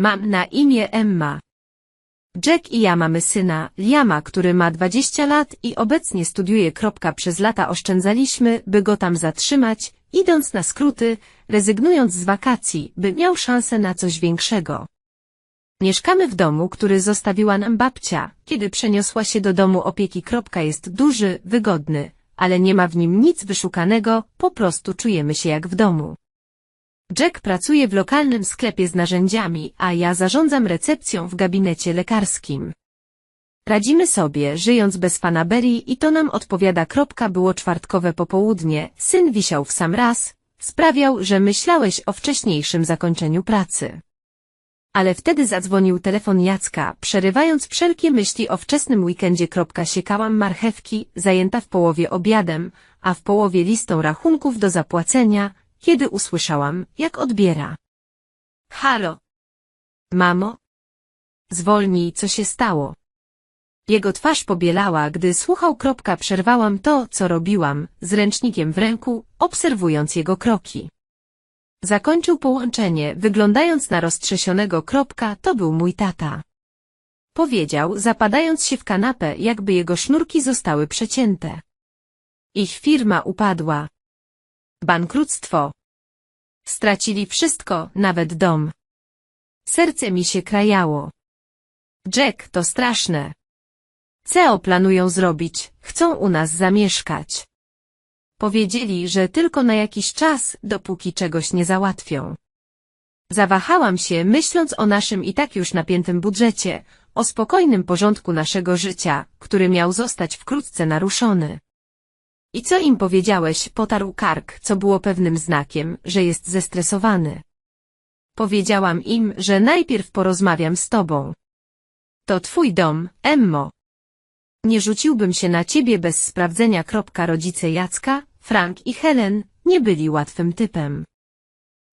Mam na imię Emma. Jack i ja mamy syna, Liama, który ma 20 lat i obecnie studiuje. Przez lata oszczędzaliśmy, by go tam zatrzymać, idąc na skróty, rezygnując z wakacji, by miał szansę na coś większego. Mieszkamy w domu, który zostawiła nam babcia, kiedy przeniosła się do domu opieki. Jest duży, wygodny, ale nie ma w nim nic wyszukanego, po prostu czujemy się jak w domu. Jack pracuje w lokalnym sklepie z narzędziami, a ja zarządzam recepcją w gabinecie lekarskim. Radzimy sobie, żyjąc bez fanaberii i to nam odpowiada. Kropka, Było czwartkowe popołudnie, syn wisiał w sam raz, sprawiał, że myślałeś o wcześniejszym zakończeniu pracy. Ale wtedy zadzwonił telefon Jacka, przerywając wszelkie myśli o wczesnym weekendzie. Kropka, Siekałam marchewki, zajęta w połowie obiadem, a w połowie listą rachunków do zapłacenia, kiedy usłyszałam, jak odbiera. Halo. Mamo? Zwolnij, co się stało. Jego twarz pobielała, gdy słuchał. Kropka, Przerwałam to, co robiłam, z ręcznikiem w ręku, obserwując jego kroki. Zakończył połączenie, wyglądając na roztrzesionego. Kropka, To był mój tata. Powiedział, zapadając się w kanapę, jakby jego sznurki zostały przecięte. Ich firma upadła. Bankructwo. Stracili wszystko, nawet dom. Serce mi się krajało. Jack, to straszne. CEO planują zrobić, chcą u nas zamieszkać. Powiedzieli, że tylko na jakiś czas, dopóki czegoś nie załatwią. Zawahałam się, myśląc o naszym i tak już napiętym budżecie, o spokojnym porządku naszego życia, który miał zostać wkrótce naruszony. I co im powiedziałeś, potarł kark, co było pewnym znakiem, że jest zestresowany. Powiedziałam im, że najpierw porozmawiam z tobą. To twój dom, Emmo. Nie rzuciłbym się na ciebie bez sprawdzenia. Rodzice Jacka, Frank i Helen nie byli łatwym typem.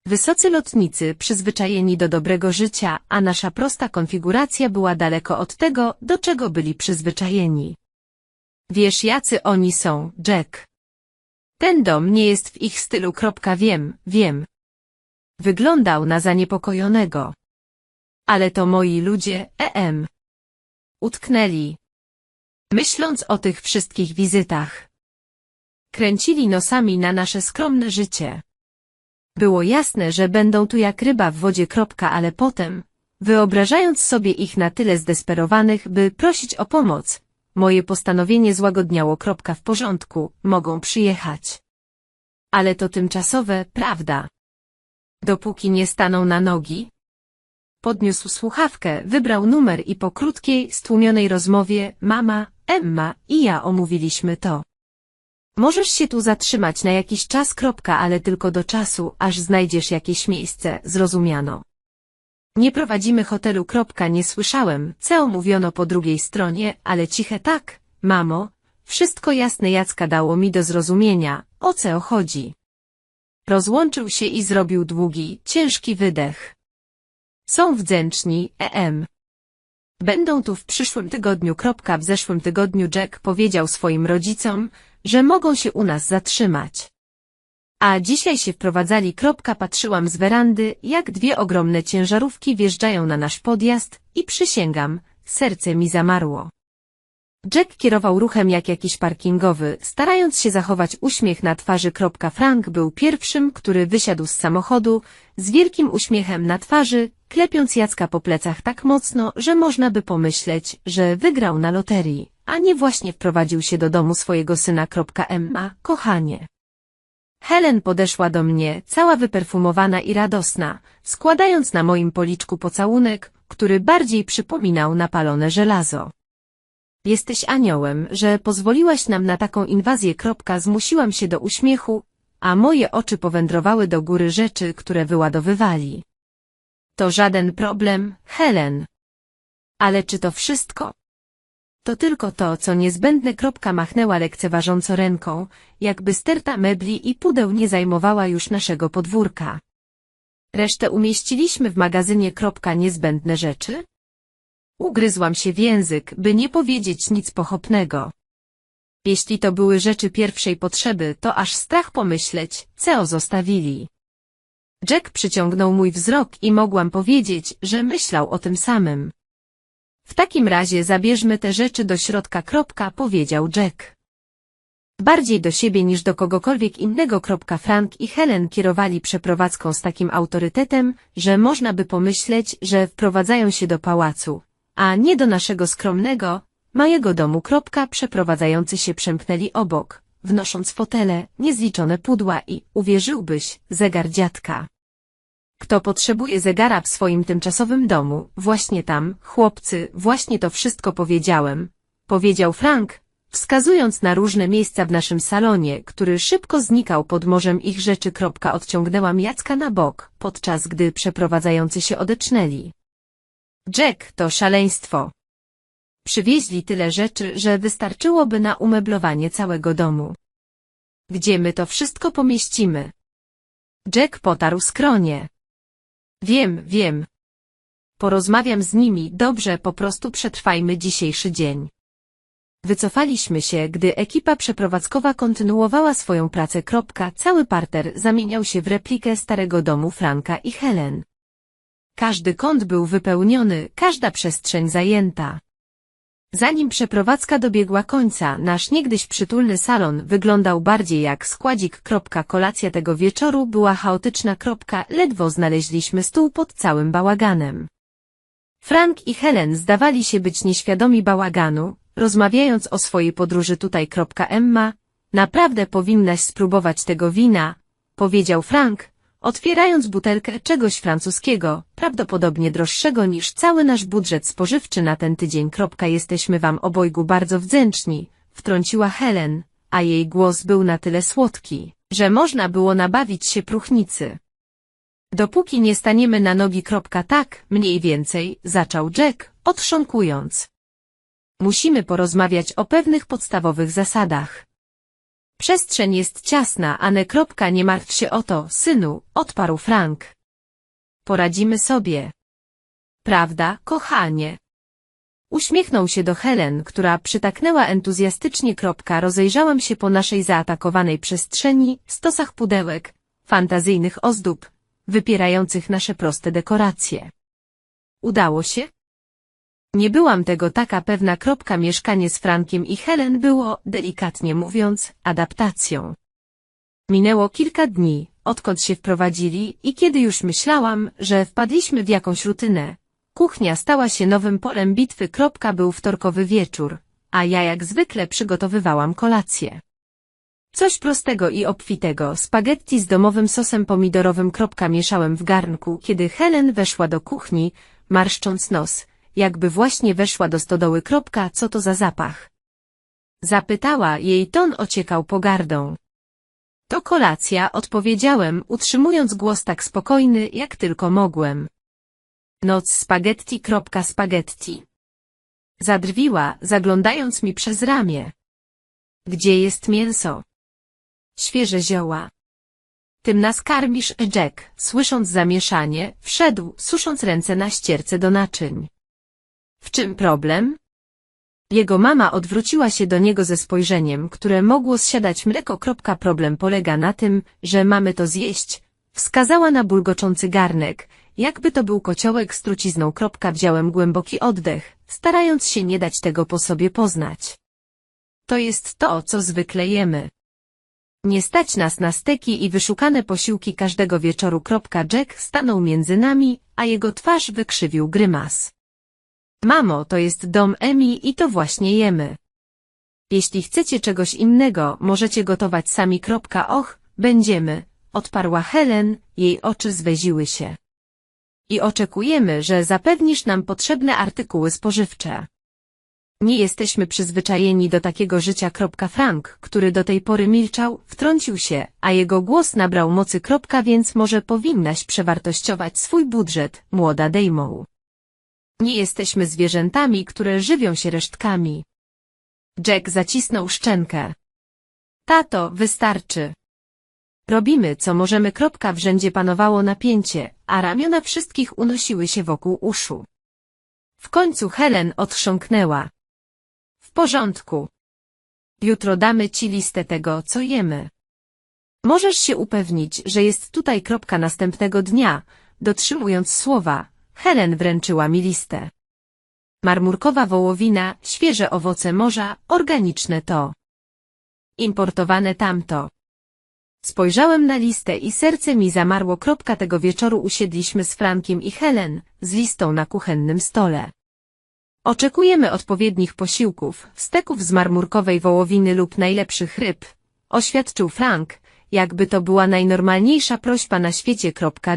Wysocy lotnicy przyzwyczajeni do dobrego życia, a nasza prosta konfiguracja była daleko od tego, do czego byli przyzwyczajeni. Wiesz jacy oni są, Jack. Ten dom nie jest w ich stylu. Wiem, wiem. Wyglądał na zaniepokojonego. Ale to moi ludzie, em. Utknęli. Myśląc o tych wszystkich wizytach. Kręcili nosami na nasze skromne życie. Było jasne, że będą tu jak ryba w wodzie. Ale potem, wyobrażając sobie ich na tyle zdesperowanych, by prosić o pomoc, Moje postanowienie złagodniało. Kropka w porządku, mogą przyjechać. Ale to tymczasowe, prawda? Dopóki nie staną na nogi? Podniósł słuchawkę, wybrał numer i po krótkiej, stłumionej rozmowie mama, Emma i ja omówiliśmy to. Możesz się tu zatrzymać na jakiś czas. Kropka, ale tylko do czasu, aż znajdziesz jakieś miejsce, zrozumiano. Nie prowadzimy hotelu. Nie słyszałem, co mówiono po drugiej stronie, ale ciche tak, mamo, wszystko jasne Jacka dało mi do zrozumienia, o co chodzi. Rozłączył się i zrobił długi, ciężki wydech. Są wdzięczni, em. Będą tu w przyszłym tygodniu. W zeszłym tygodniu Jack powiedział swoim rodzicom, że mogą się u nas zatrzymać. A dzisiaj się wprowadzali. Kropka, patrzyłam z werandy, jak dwie ogromne ciężarówki wjeżdżają na nasz podjazd i przysięgam, serce mi zamarło. Jack kierował ruchem jak jakiś parkingowy, starając się zachować uśmiech na twarzy. Frank był pierwszym, który wysiadł z samochodu, z wielkim uśmiechem na twarzy, klepiąc Jacka po plecach tak mocno, że można by pomyśleć, że wygrał na loterii, a nie właśnie wprowadził się do domu swojego syna. Emma, kochanie. Helen podeszła do mnie, cała wyperfumowana i radosna, składając na moim policzku pocałunek, który bardziej przypominał napalone żelazo. Jesteś aniołem, że pozwoliłaś nam na taką inwazję. Kropka, zmusiłam się do uśmiechu, a moje oczy powędrowały do góry rzeczy, które wyładowywali. To żaden problem, Helen. Ale czy to wszystko? To tylko to, co niezbędne. Kropka machnęła lekceważąco ręką, jakby sterta mebli i pudeł nie zajmowała już naszego podwórka. Resztę umieściliśmy w magazynie. Kropka niezbędne rzeczy? Ugryzłam się w język, by nie powiedzieć nic pochopnego. Jeśli to były rzeczy pierwszej potrzeby, to aż strach pomyśleć, co zostawili. Jack przyciągnął mój wzrok i mogłam powiedzieć, że myślał o tym samym. W takim razie zabierzmy te rzeczy do środka. Kropka, powiedział Jack. Bardziej do siebie niż do kogokolwiek innego. Kropka Frank i Helen kierowali przeprowadzką z takim autorytetem, że można by pomyśleć, że wprowadzają się do pałacu, a nie do naszego skromnego, małego domu. Kropka przeprowadzający się przemknęli obok, wnosząc fotele, niezliczone pudła i, uwierzyłbyś, zegar dziadka. Kto potrzebuje zegara w swoim tymczasowym domu, właśnie tam, chłopcy, właśnie to wszystko powiedziałem, powiedział Frank, wskazując na różne miejsca w naszym salonie, który szybko znikał pod morzem ich rzeczy. Odciągnęłam Jacka na bok, podczas gdy przeprowadzający się odecznęli. Jack, to szaleństwo. Przywieźli tyle rzeczy, że wystarczyłoby na umeblowanie całego domu. Gdzie my to wszystko pomieścimy? Jack potarł skronie. Wiem, wiem. Porozmawiam z nimi, dobrze, po prostu przetrwajmy dzisiejszy dzień. Wycofaliśmy się, gdy ekipa przeprowadzkowa kontynuowała swoją pracę. Kropka, cały parter zamieniał się w replikę starego domu Franka i Helen. Każdy kąt był wypełniony, każda przestrzeń zajęta. Zanim przeprowadzka dobiegła końca, nasz niegdyś przytulny salon wyglądał bardziej jak składzik. Kolacja tego wieczoru była chaotyczna. Ledwo znaleźliśmy stół pod całym bałaganem. Frank i Helen zdawali się być nieświadomi bałaganu, rozmawiając o swojej podróży tutaj. Emma, naprawdę powinnaś spróbować tego wina, powiedział Frank, otwierając butelkę czegoś francuskiego, prawdopodobnie droższego niż cały nasz budżet spożywczy na ten tydzień. Jesteśmy wam obojgu bardzo wdzięczni, wtrąciła Helen, a jej głos był na tyle słodki, że można było nabawić się próchnicy. Dopóki nie staniemy na nogi. Tak, mniej więcej, zaczął Jack, otrząkując. Musimy porozmawiać o pewnych podstawowych zasadach. Przestrzeń jest ciasna, a ne kropka nie martw się o to, synu, odparł Frank. Poradzimy sobie. Prawda, kochanie? Uśmiechnął się do Helen, która przytaknęła entuzjastycznie. Rozejrzałem się po naszej zaatakowanej przestrzeni, stosach pudełek, fantazyjnych ozdób, wypierających nasze proste dekoracje. Udało się? Nie byłam tego taka pewna. Kropka mieszkanie z Frankiem i Helen było, delikatnie mówiąc, adaptacją. Minęło kilka dni, odkąd się wprowadzili i kiedy już myślałam, że wpadliśmy w jakąś rutynę. Kuchnia stała się nowym polem bitwy. Kropka był wtorkowy wieczór, a ja jak zwykle przygotowywałam kolację. Coś prostego i obfitego, spaghetti z domowym sosem pomidorowym. Kropka mieszałem w garnku, kiedy Helen weszła do kuchni, marszcząc nos, jakby właśnie weszła do stodoły. Kropka, co to za zapach? Zapytała, jej ton ociekał pogardą. To kolacja, odpowiedziałem, utrzymując głos tak spokojny, jak tylko mogłem. Noc spaghetti. Kropka spaghetti. Zadrwiła, zaglądając mi przez ramię. Gdzie jest mięso? Świeże zioła. Tym nas karmisz, Jack, słysząc zamieszanie, wszedł, susząc ręce na ścierce do naczyń. W czym problem? Jego mama odwróciła się do niego ze spojrzeniem, które mogło zsiadać mleko. Problem polega na tym, że mamy to zjeść. Wskazała na bulgoczący garnek, jakby to był kociołek z trucizną. Wziąłem głęboki oddech, starając się nie dać tego po sobie poznać. To jest to, co zwykle jemy. Nie stać nas na steki i wyszukane posiłki każdego wieczoru. Jack stanął między nami, a jego twarz wykrzywił grymas. Mamo, to jest dom Emi i to właśnie jemy. Jeśli chcecie czegoś innego, możecie gotować sami. Och, będziemy, odparła Helen, jej oczy zweziły się. I oczekujemy, że zapewnisz nam potrzebne artykuły spożywcze. Nie jesteśmy przyzwyczajeni do takiego życia. Frank, który do tej pory milczał, wtrącił się, a jego głos nabrał mocy. Więc może powinnaś przewartościować swój budżet, młoda Dejmoł. Nie jesteśmy zwierzętami, które żywią się resztkami. Jack zacisnął szczękę. Tato, wystarczy. Robimy, co możemy. Kropka w rzędzie panowało napięcie, a ramiona wszystkich unosiły się wokół uszu. W końcu Helen otrząknęła. W porządku. Jutro damy ci listę tego, co jemy. Możesz się upewnić, że jest tutaj kropka następnego dnia, dotrzymując słowa, Helen wręczyła mi listę. Marmurkowa wołowina, świeże owoce morza, organiczne to. Importowane tamto. Spojrzałem na listę i serce mi zamarło. Kropka tego wieczoru usiedliśmy z Frankiem i Helen, z listą na kuchennym stole. Oczekujemy odpowiednich posiłków, steków z marmurkowej wołowiny lub najlepszych ryb, oświadczył Frank, jakby to była najnormalniejsza prośba na świecie.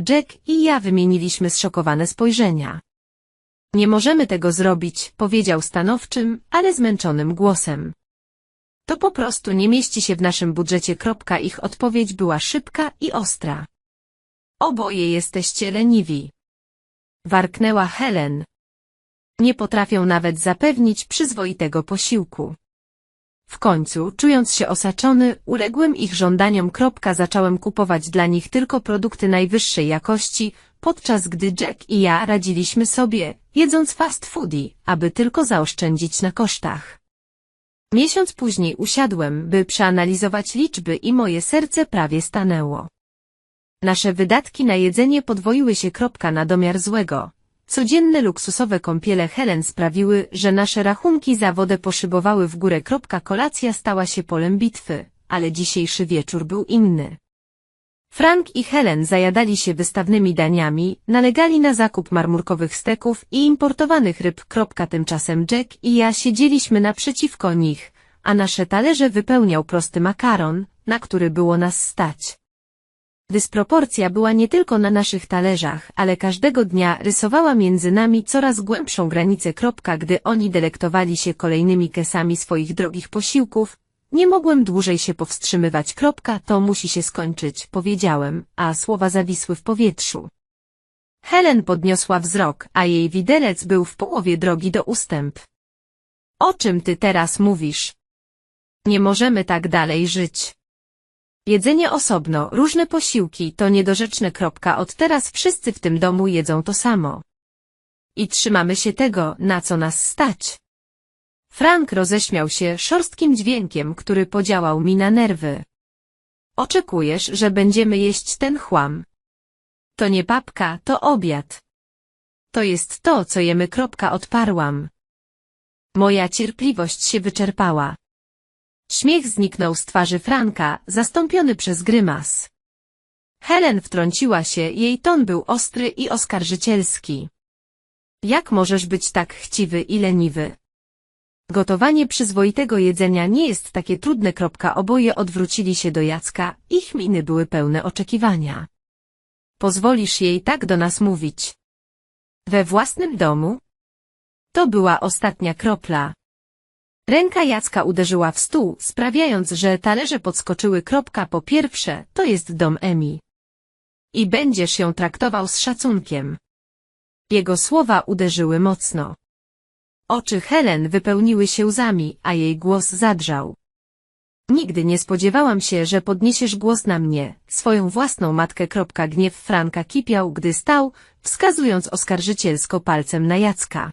Jack i ja wymieniliśmy zszokowane spojrzenia. Nie możemy tego zrobić, powiedział stanowczym, ale zmęczonym głosem. To po prostu nie mieści się w naszym budżecie. Ich odpowiedź była szybka i ostra. Oboje jesteście leniwi. Warknęła Helen. Nie potrafią nawet zapewnić przyzwoitego posiłku. W końcu, czując się osaczony, uległem ich żądaniom. Zacząłem kupować dla nich tylko produkty najwyższej jakości, podczas gdy Jack i ja radziliśmy sobie, jedząc fast foody, aby tylko zaoszczędzić na kosztach. Miesiąc później usiadłem, by przeanalizować liczby i moje serce prawie stanęło. Nasze wydatki na jedzenie podwoiły się. Na domiar złego. Codzienne luksusowe kąpiele Helen sprawiły, że nasze rachunki za wodę poszybowały w górę. Kolacja stała się polem bitwy, ale dzisiejszy wieczór był inny. Frank i Helen zajadali się wystawnymi daniami, nalegali na zakup marmurkowych steków i importowanych ryb. Tymczasem Jack i ja siedzieliśmy naprzeciwko nich, a nasze talerze wypełniał prosty makaron, na który było nas stać. Dysproporcja była nie tylko na naszych talerzach, ale każdego dnia rysowała między nami coraz głębszą granicę. Gdy oni delektowali się kolejnymi kesami swoich drogich posiłków, nie mogłem dłużej się powstrzymywać. To musi się skończyć, powiedziałem, a słowa zawisły w powietrzu. Helen podniosła wzrok, a jej widelec był w połowie drogi do ustęp. O czym ty teraz mówisz? Nie możemy tak dalej żyć. Jedzenie osobno, różne posiłki to niedorzeczne. Od teraz wszyscy w tym domu jedzą to samo. I trzymamy się tego, na co nas stać. Frank roześmiał się szorstkim dźwiękiem, który podziałał mi na nerwy. Oczekujesz, że będziemy jeść ten chłam. To nie papka, to obiad. To jest to, co jemy. Odparłam. Moja cierpliwość się wyczerpała. Śmiech zniknął z twarzy Franka, zastąpiony przez grymas. Helen wtrąciła się, jej ton był ostry i oskarżycielski. Jak możesz być tak chciwy i leniwy? Gotowanie przyzwoitego jedzenia nie jest takie trudne. Oboje odwrócili się do Jacka, ich miny były pełne oczekiwania. Pozwolisz jej tak do nas mówić. We własnym domu? To była ostatnia kropla. Ręka Jacka uderzyła w stół, sprawiając, że talerze podskoczyły. Po pierwsze, to jest dom Emi. I będziesz ją traktował z szacunkiem. Jego słowa uderzyły mocno. Oczy Helen wypełniły się łzami, a jej głos zadrżał. Nigdy nie spodziewałam się, że podniesiesz głos na mnie, swoją własną matkę. Gniew Franka kipiał, gdy stał, wskazując oskarżycielsko palcem na Jacka.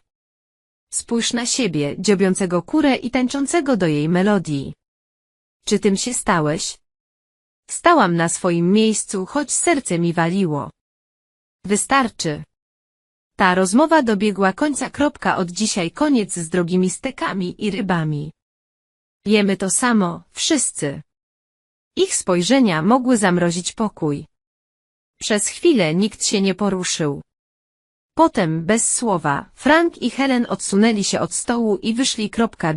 Spójrz na siebie, dziobiącego kurę i tańczącego do jej melodii. Czy tym się stałeś? Stałam na swoim miejscu, choć serce mi waliło. Wystarczy. Ta rozmowa dobiegła końca. Kropka od dzisiaj koniec z drogimi stekami i rybami. Jemy to samo, wszyscy. Ich spojrzenia mogły zamrozić pokój. Przez chwilę nikt się nie poruszył. Potem, bez słowa, Frank i Helen odsunęli się od stołu i wyszli.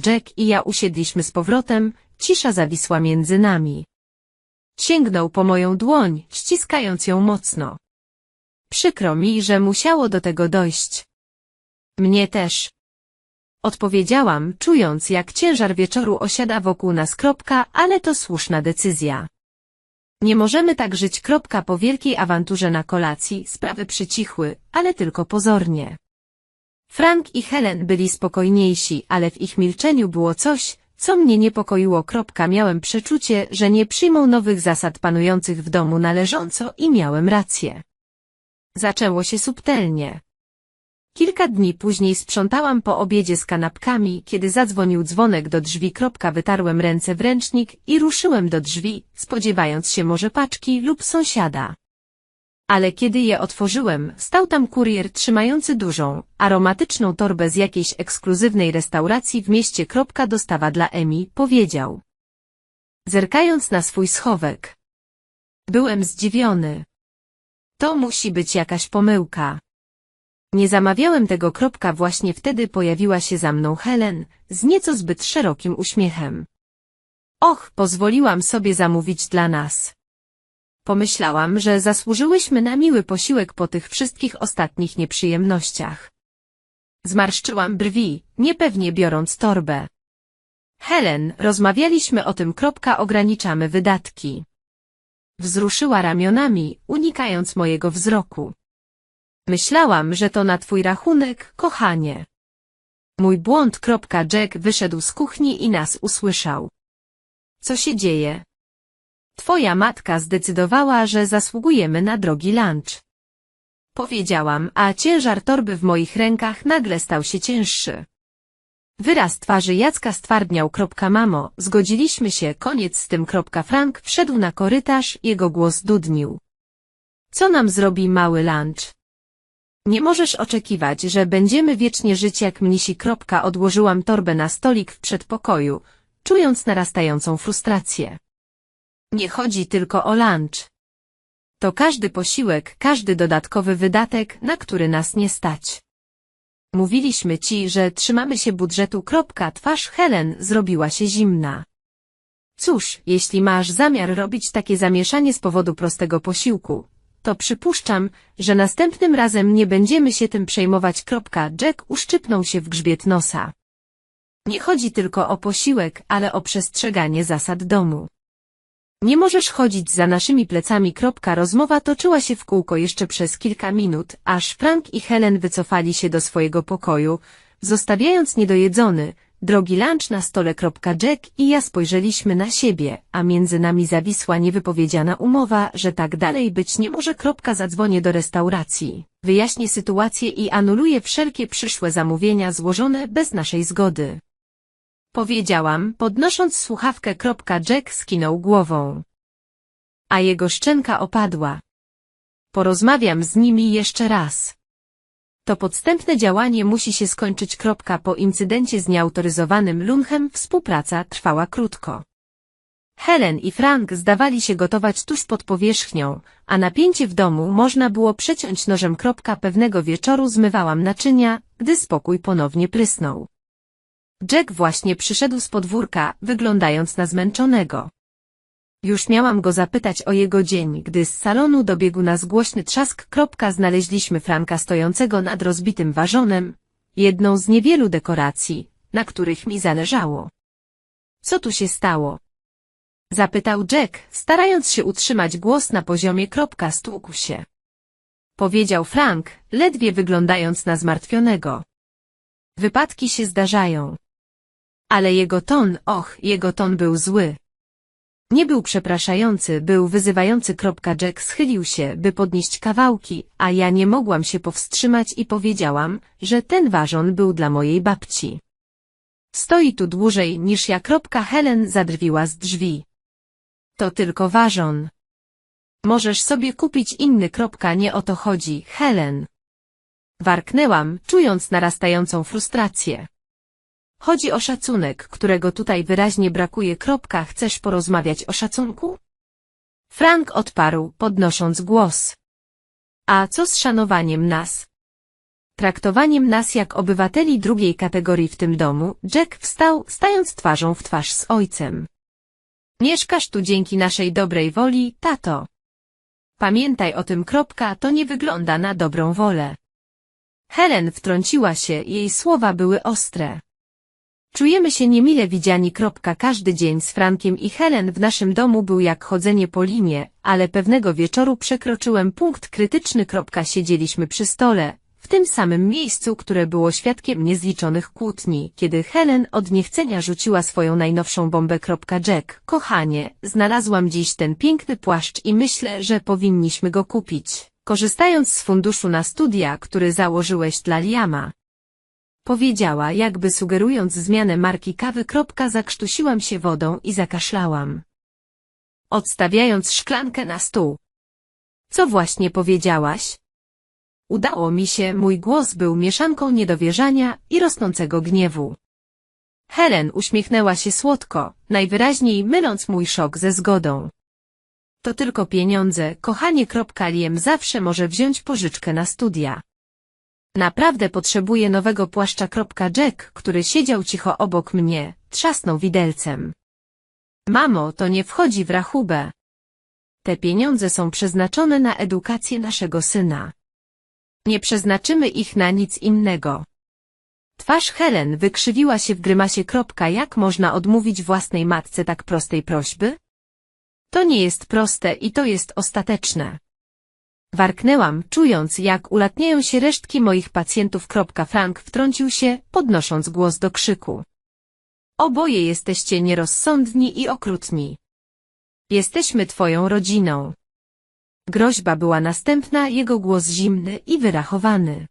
Jack i ja usiedliśmy z powrotem, cisza zawisła między nami. Sięgnął po moją dłoń, ściskając ją mocno. Przykro mi, że musiało do tego dojść. Mnie też. Odpowiedziałam, czując jak ciężar wieczoru osiada wokół nas. Ale to słuszna decyzja. Nie możemy tak żyć. Po wielkiej awanturze na kolacji sprawy przycichły, ale tylko pozornie. Frank i Helen byli spokojniejsi, ale w ich milczeniu było coś, co mnie niepokoiło. Miałem przeczucie, że nie przyjmą nowych zasad panujących w domu należąco i miałem rację. Zaczęło się subtelnie. Kilka dni później sprzątałam po obiedzie z kanapkami, kiedy zadzwonił dzwonek do drzwi. Wytarłem ręce w ręcznik i ruszyłem do drzwi, spodziewając się może paczki lub sąsiada. Ale kiedy je otworzyłem, stał tam kurier trzymający dużą, aromatyczną torbę z jakiejś ekskluzywnej restauracji w mieście. Dostawa dla Emi, powiedział. Zerkając na swój schowek. Byłem zdziwiony. To musi być jakaś pomyłka. Nie zamawiałem tego. Kropka, Właśnie wtedy pojawiła się za mną Helen, z nieco zbyt szerokim uśmiechem. Och, pozwoliłam sobie zamówić dla nas. Pomyślałam, że zasłużyłyśmy na miły posiłek po tych wszystkich ostatnich nieprzyjemnościach. Zmarszczyłam brwi, niepewnie biorąc torbę. Helen, rozmawialiśmy o tym. Kropka, Ograniczamy wydatki. Wzruszyła ramionami, unikając mojego wzroku. Myślałam, że to na twój rachunek, kochanie. Mój błąd. Jack wyszedł z kuchni i nas usłyszał. Co się dzieje? Twoja matka zdecydowała, że zasługujemy na drogi lunch. Powiedziałam, a ciężar torby w moich rękach nagle stał się cięższy. Wyraz twarzy Jacka stwardniał. Mamo, zgodziliśmy się, koniec z tym. Frank wszedł na korytarz, jego głos dudnił. Co nam zrobi mały lunch? Nie możesz oczekiwać, że będziemy wiecznie żyć jak mnisi. Odłożyłam torbę na stolik w przedpokoju, czując narastającą frustrację. Nie chodzi tylko o lunch. To każdy posiłek, każdy dodatkowy wydatek, na który nas nie stać. Mówiliśmy ci, że trzymamy się budżetu. Twarz Helen zrobiła się zimna. Cóż, jeśli masz zamiar robić takie zamieszanie z powodu prostego posiłku, to przypuszczam, że następnym razem nie będziemy się tym przejmować. Jack uszczypnął się w grzbiet nosa. Nie chodzi tylko o posiłek, ale o przestrzeganie zasad domu. Nie możesz chodzić za naszymi plecami. Rozmowa toczyła się w kółko jeszcze przez kilka minut, aż Frank i Helen wycofali się do swojego pokoju, zostawiając niedojedzony, drogi lunch na stole. Jack i ja spojrzeliśmy na siebie, a między nami zawisła niewypowiedziana umowa, że tak dalej być nie może. Zadzwonię do restauracji, wyjaśnię sytuację i anuluję wszelkie przyszłe zamówienia złożone bez naszej zgody. Powiedziałam, podnosząc słuchawkę. Jack skinął głową. A jego szczęka opadła. Porozmawiam z nimi jeszcze raz. To podstępne działanie musi się skończyć. Kropka, po incydencie z nieautoryzowanym lunchem współpraca trwała krótko. Helen i Frank zdawali się gotować tuż pod powierzchnią, a napięcie w domu można było przeciąć nożem. Kropka, pewnego wieczoru zmywałam naczynia, gdy spokój ponownie prysnął. Jack właśnie przyszedł z podwórka, wyglądając na zmęczonego. Już miałam go zapytać o jego dzień, gdy z salonu dobiegł nas głośny trzask. Kropka, znaleźliśmy Franka stojącego nad rozbitym warzonem, jedną z niewielu dekoracji, na których mi zależało. Co tu się stało? Zapytał Jack, starając się utrzymać głos na poziomie. Kropka, stłukł się. Powiedział Frank, ledwie wyglądając na zmartwionego. Wypadki się zdarzają. Ale jego ton, och, jego ton był zły. Nie był przepraszający, był wyzywający. Jack schylił się, by podnieść kawałki, a ja nie mogłam się powstrzymać i powiedziałam, że ten ważon był dla mojej babci. Stoi tu dłużej niż ja. Helen zadrwiła z drzwi. To tylko ważon. Możesz sobie kupić inny. Nie o to chodzi, Helen. Warknęłam, czując narastającą frustrację. Chodzi o szacunek, którego tutaj wyraźnie brakuje. Kropka, chcesz porozmawiać o szacunku? Frank odparł, podnosząc głos. A co z szanowaniem nas? Traktowaniem nas jak obywateli drugiej kategorii w tym domu, Jack wstał, stając twarzą w twarz z ojcem. Mieszkasz tu dzięki naszej dobrej woli, tato. Pamiętaj o tym. Kropka, to nie wygląda na dobrą wolę. Helen wtrąciła się, jej słowa były ostre. Czujemy się niemile widziani. Każdy dzień z Frankiem i Helen w naszym domu był jak chodzenie po linie, ale pewnego wieczoru przekroczyłem punkt krytyczny. Siedzieliśmy przy stole, w tym samym miejscu, które było świadkiem niezliczonych kłótni, kiedy Helen od niechcenia rzuciła swoją najnowszą bombę. Jack, kochanie, znalazłam dziś ten piękny płaszcz i myślę, że powinniśmy go kupić. korzystając z funduszu na studia, który założyłeś dla Liama. Powiedziała, jakby sugerując zmianę marki kawy. Zakrztusiłam się wodą i zakaszlałam. Odstawiając szklankę na stół. Co właśnie powiedziałaś? Udało mi się, mój głos był mieszanką niedowierzania i rosnącego gniewu. Helen uśmiechnęła się słodko, najwyraźniej myląc mój szok ze zgodą. To tylko pieniądze, kochanie. Liem zawsze może wziąć pożyczkę na studia. Naprawdę potrzebuję nowego płaszcza. Jack, który siedział cicho obok mnie, trzasnął widelcem. Mamo, to nie wchodzi w rachubę. Te pieniądze są przeznaczone na edukację naszego syna. Nie przeznaczymy ich na nic innego. Twarz Helen wykrzywiła się w grymasie. Jak można odmówić własnej matce tak prostej prośby? To nie jest proste i to jest ostateczne. Warknęłam, czując jak ulatniają się resztki moich pacjentów. Frank wtrącił się, podnosząc głos do krzyku. Oboje jesteście nierozsądni i okrutni. Jesteśmy twoją rodziną. Groźba była następna, jego głos zimny i wyrachowany.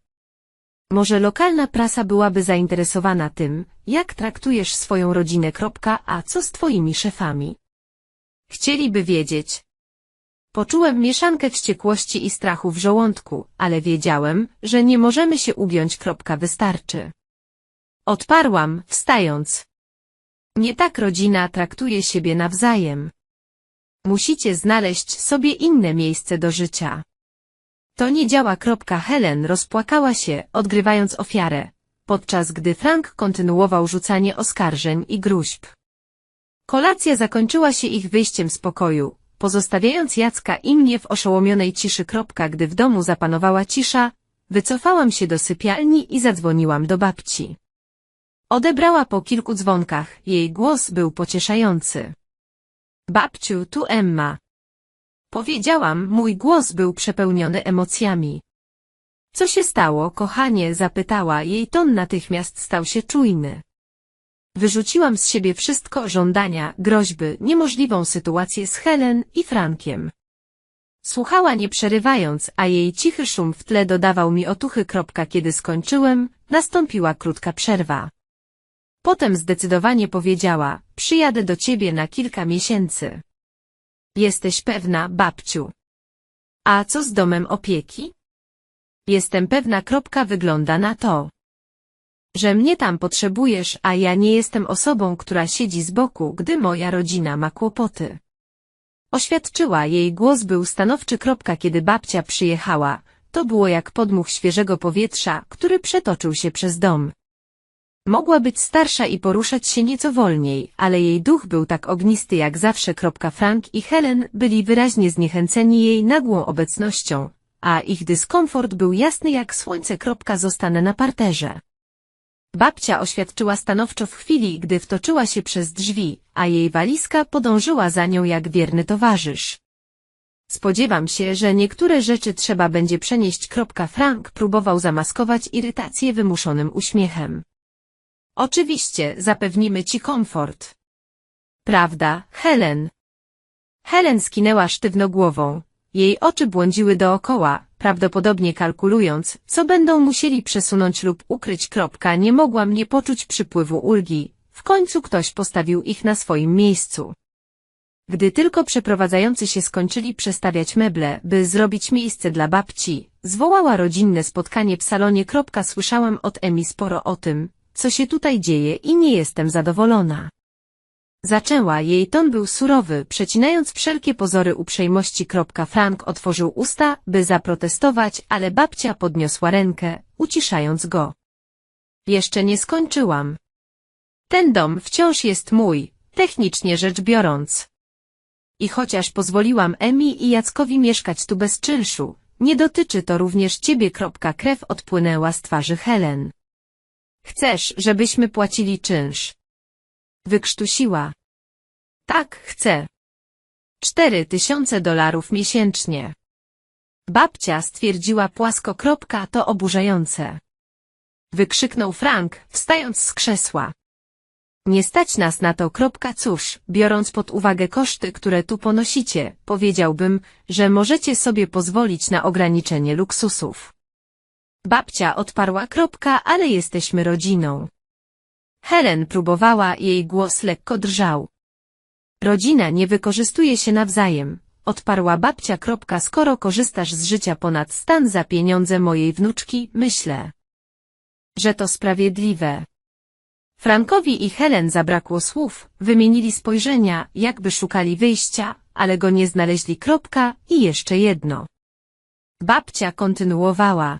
Może lokalna prasa byłaby zainteresowana tym, jak traktujesz swoją rodzinę. A co z twoimi szefami? Chcieliby wiedzieć. Poczułem mieszankę wściekłości i strachu w żołądku, ale wiedziałem, że nie możemy się ugiąć. Wystarczy. Odparłam, wstając. Nie tak rodzina traktuje siebie nawzajem. Musicie znaleźć sobie inne miejsce do życia. To nie działa. Helen rozpłakała się, odgrywając ofiarę, podczas gdy Frank kontynuował rzucanie oskarżeń i gruźb. Kolacja zakończyła się ich wyjściem z pokoju, pozostawiając Jacka i mnie w oszołomionej ciszy. Gdy w domu zapanowała cisza, wycofałam się do sypialni i zadzwoniłam do babci. Odebrała po kilku dzwonkach, jej głos był pocieszający. Babciu, tu Emma. Powiedziałam, mój głos był przepełniony emocjami. Co się stało, kochanie, zapytała, jej ton natychmiast stał się czujny. Wyrzuciłam z siebie wszystko, żądania, groźby, niemożliwą sytuację z Helen i Frankiem. Słuchała nie przerywając, a jej cichy szum w tle dodawał mi otuchy. Kiedy skończyłem, nastąpiła krótka przerwa. Potem zdecydowanie powiedziała, przyjadę do ciebie na kilka miesięcy. Jesteś pewna, babciu. A co z domem opieki? Jestem pewna. Wygląda na to, że mnie tam potrzebujesz, a ja nie jestem osobą, która siedzi z boku, gdy moja rodzina ma kłopoty. Oświadczyła, jej głos był stanowczy. Kiedy babcia przyjechała, to było jak podmuch świeżego powietrza, który przetoczył się przez dom. Mogła być starsza i poruszać się nieco wolniej, ale jej duch był tak ognisty jak zawsze. Frank i Helen byli wyraźnie zniechęceni jej nagłą obecnością, a ich dyskomfort był jasny jak słońce. Zostanę na parterze. Babcia oświadczyła stanowczo w chwili, gdy wtoczyła się przez drzwi, a jej walizka podążyła za nią jak wierny towarzysz. Spodziewam się, że niektóre rzeczy trzeba będzie przenieść. Frank próbował zamaskować irytację wymuszonym uśmiechem. Oczywiście, zapewnimy ci komfort. Prawda, Helen? Helen skinęła sztywno głową. Jej oczy błądziły dookoła, prawdopodobnie kalkulując, co będą musieli przesunąć lub ukryć. Kropka, nie mogłam nie poczuć przypływu ulgi. W końcu ktoś postawił ich na swoim miejscu. Gdy tylko przeprowadzający się skończyli przestawiać meble, by zrobić miejsce dla babci, zwołała rodzinne spotkanie w salonie. Słyszałam od Emi sporo o tym, co się tutaj dzieje i nie jestem zadowolona. Zaczęła, jej ton był surowy, przecinając wszelkie pozory uprzejmości. Frank otworzył usta, by zaprotestować, ale babcia podniosła rękę, uciszając go. Jeszcze nie skończyłam. Ten dom wciąż jest mój, technicznie rzecz biorąc. I chociaż pozwoliłam Emi i Jackowi mieszkać tu bez czynszu, nie dotyczy to również ciebie. Krew odpłynęła z twarzy Helen. Chcesz, żebyśmy płacili czynsz. Wykrztusiła. Tak, chcę. Cztery tysiące dolarów miesięcznie. Babcia stwierdziła płasko. Kropka, to oburzające. Wykrzyknął Frank, wstając z krzesła. Nie stać nas na to. Kropka, cóż, biorąc pod uwagę koszty, które tu ponosicie, powiedziałbym, że możecie sobie pozwolić na ograniczenie luksusów. Babcia odparła kropka, ale jesteśmy rodziną. Helen próbowała, jej głos lekko drżał. Rodzina nie wykorzystuje się nawzajem, odparła babcia skoro korzystasz z życia ponad stan za pieniądze mojej wnuczki, myślę, że to sprawiedliwe. Frankowi i Helen zabrakło słów, wymienili spojrzenia, jakby szukali wyjścia, ale go nie znaleźli kropka i jeszcze jedno. Babcia kontynuowała.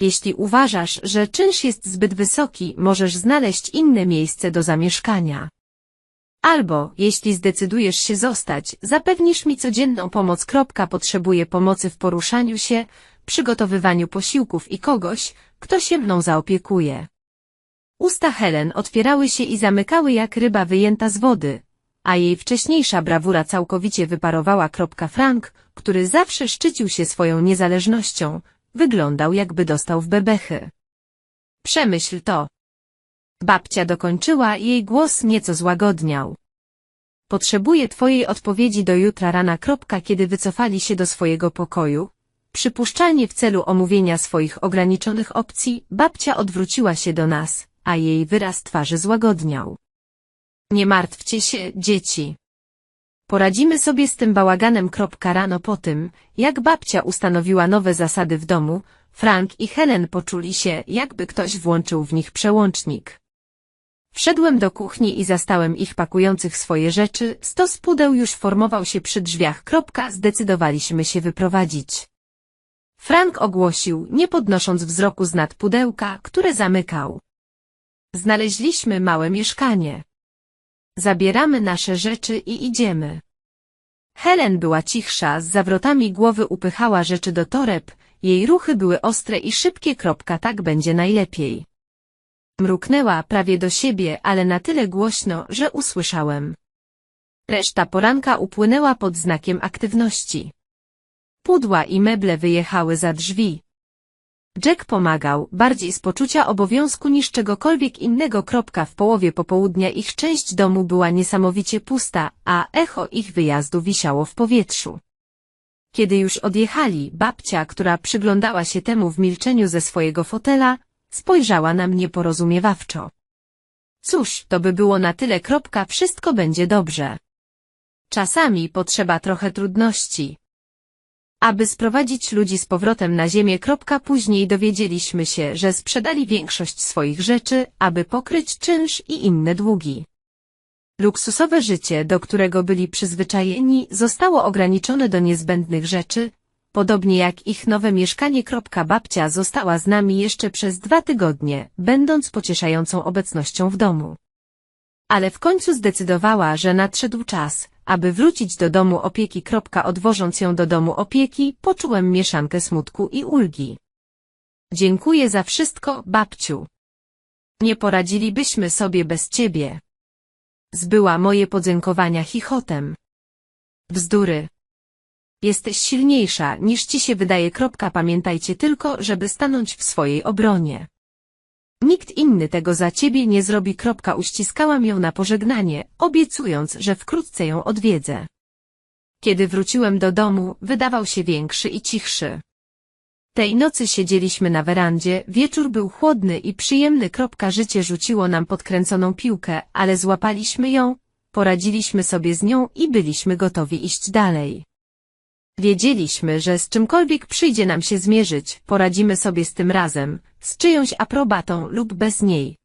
Jeśli uważasz, że czynsz jest zbyt wysoki, możesz znaleźć inne miejsce do zamieszkania. Albo, jeśli zdecydujesz się zostać, zapewnisz mi codzienną pomoc. Potrzebuję pomocy w poruszaniu się, przygotowywaniu posiłków i kogoś, kto się mną zaopiekuje. Usta Helen otwierały się i zamykały jak ryba wyjęta z wody, a jej wcześniejsza brawura całkowicie wyparowała. Frank, który zawsze szczycił się swoją niezależnością, wyglądał jakby dostał w bebechy. Przemyśl to. Babcia dokończyła, jej głos nieco złagodniał. Potrzebuję twojej odpowiedzi do jutra rana. Kiedy wycofali się do swojego pokoju. Przypuszczalnie w celu omówienia swoich ograniczonych opcji, babcia odwróciła się do nas, a jej wyraz twarzy złagodniał. Nie martwcie się, dzieci. Poradzimy sobie z tym bałaganem. Rano po tym, jak babcia ustanowiła nowe zasady w domu, Frank i Helen poczuli się, jakby ktoś włączył w nich przełącznik. Wszedłem do kuchni i zastałem ich pakujących swoje rzeczy, stos pudeł już formował się przy drzwiach. Kropka, zdecydowaliśmy się wyprowadzić. Frank ogłosił, nie podnosząc wzroku z nad pudełka, które zamykał. Znaleźliśmy małe mieszkanie. Zabieramy nasze rzeczy i idziemy. Helen była cichsza, z zawrotami głowy upychała rzeczy do toreb, jej ruchy były ostre i szybkie. Kropka, tak będzie najlepiej. Mruknęła prawie do siebie, ale na tyle głośno, że usłyszałem. Reszta poranka upłynęła pod znakiem aktywności. Pudła i meble wyjechały za drzwi. Jack pomagał, bardziej z poczucia obowiązku niż czegokolwiek innego. Kropka w połowie popołudnia ich część domu była niesamowicie pusta, a echo ich wyjazdu wisiało w powietrzu. Kiedy już odjechali, babcia, która przyglądała się temu w milczeniu ze swojego fotela, spojrzała na mnie porozumiewawczo. Cóż, to by było na tyle. Kropka, wszystko będzie dobrze. Czasami potrzeba trochę trudności. Aby sprowadzić ludzi z powrotem na ziemię. Kropka, później dowiedzieliśmy się, że sprzedali większość swoich rzeczy, aby pokryć czynsz i inne długi. Luksusowe życie, do którego byli przyzwyczajeni, zostało ograniczone do niezbędnych rzeczy, podobnie jak ich nowe mieszkanie. Babcia została z nami jeszcze przez dwa tygodnie, będąc pocieszającą obecnością w domu. Ale w końcu zdecydowała, że nadszedł czas, aby wrócić do domu opieki. Odwożąc ją do domu opieki, poczułem mieszankę smutku i ulgi. Dziękuję za wszystko, babciu. Nie poradzilibyśmy sobie bez ciebie. Zbyła moje podziękowania chichotem. Bzdury. Jesteś silniejsza, niż ci się wydaje. Pamiętajcie tylko, żeby stanąć w swojej obronie. Nikt inny tego za ciebie nie zrobi. Uściskałam ją na pożegnanie, obiecując, że wkrótce ją odwiedzę. Kiedy wróciłem do domu, wydawał się większy i cichszy. Tej nocy siedzieliśmy na werandzie, wieczór był chłodny i przyjemny. Życie rzuciło nam podkręconą piłkę, ale złapaliśmy ją, poradziliśmy sobie z nią i byliśmy gotowi iść dalej. Wiedzieliśmy, że z czymkolwiek przyjdzie nam się zmierzyć, poradzimy sobie z tym razem, z czyjąś aprobatą lub bez niej.